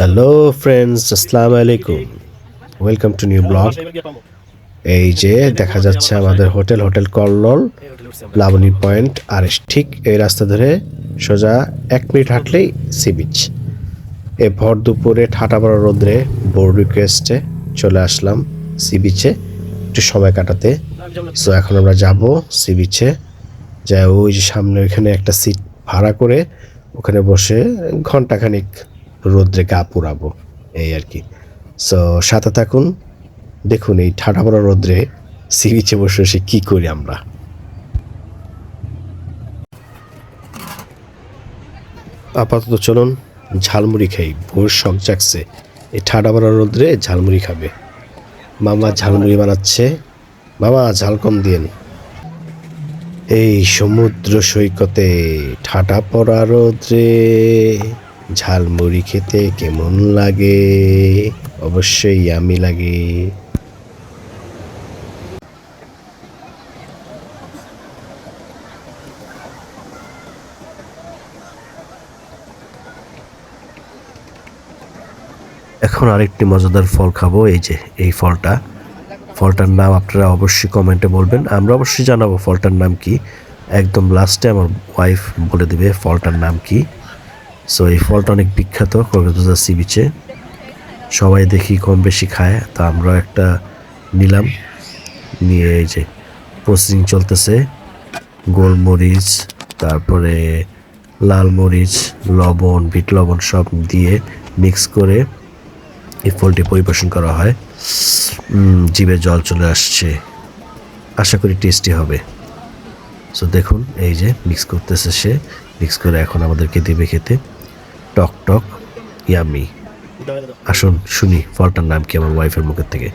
Hello friends আসসালামু আলাইকুম welcome to new blog. এই যে দেখা যাচ্ছে আমাদের hotel hotel Kallol. Labani point, আর ঠিক এই রাস্তা ধরে সোজা এক মিনিট হাঁটলেই সি বিচ। এ ভর দুপুরে ঠাটা বড় রোদ্রে বোর্ড রিকোয়েস্টে চলে আসলাম সি বিচে। একটু সময় কাটাতে। সো এখন আমরা যাব সি বিচে। যা ওই যে সামনে ওইখানে একটা সিট ভাড়া করে ওখানে বসে ঘন্টাখানিক রোদ্রে গা পুরাবো, এই আর কি। সো সাথে থাকুন, দেখুন এই ঠাটা বড় রোদ্রে সি বিচে বসে বসে কী করি আমরা। আপাতত চলুন, ঝালমুড়ি খাই। ভোর শখ জাগছে, এই ঠাডা বড় রোদ্রে ঝালমুড়ি খাবে। মামা ঝালমুড়ি বানাচ্ছে। মামা, ঝাল কম দিন এই সমুদ্র সৈকতে ঠাটা পড়া রোদ্রে ঝালমুড়ি খেতে কেমন লাগে? অবশ্যই আমি লাগে। এখন আরেকটি মজাদার ফল খাব। এই যে, এই ফলটা। ফলটার নাম আপনারা অবশ্যই কমেন্টে বলবেন। আমরা অবশ্যই জানাব ফলটার নাম কি। একদম লাস্টে আমার ওয়াইফ বলে দেবে ফলটার নাম কি। সো এই ফলটা অনেক বিখ্যাত, কক্সবাজার সি বিচে সবাই দেখি কম বেশি খায়, তা আমরা একটা নিলাম। নিয়ে এই যে প্রসেসিং চলতেছে। গোলমরিচ, তারপরে লাল মরিচ, লবণ, বিট লবণ সব দিয়ে মিক্স করে এই ফলটি পরিবেশন করা হয়। জিভে জল চলে আসছে। আশা করি টেস্টি হবে। সো দেখুন, এই যে মিক্স করতেছে সে। মিক্স করে এখন আমাদেরকে দেবে খেতে। টক টক ইয়ামি। আসুন, শুনি, ফলটার নাম কি আমার ওয়াইফের মুখের থেকে.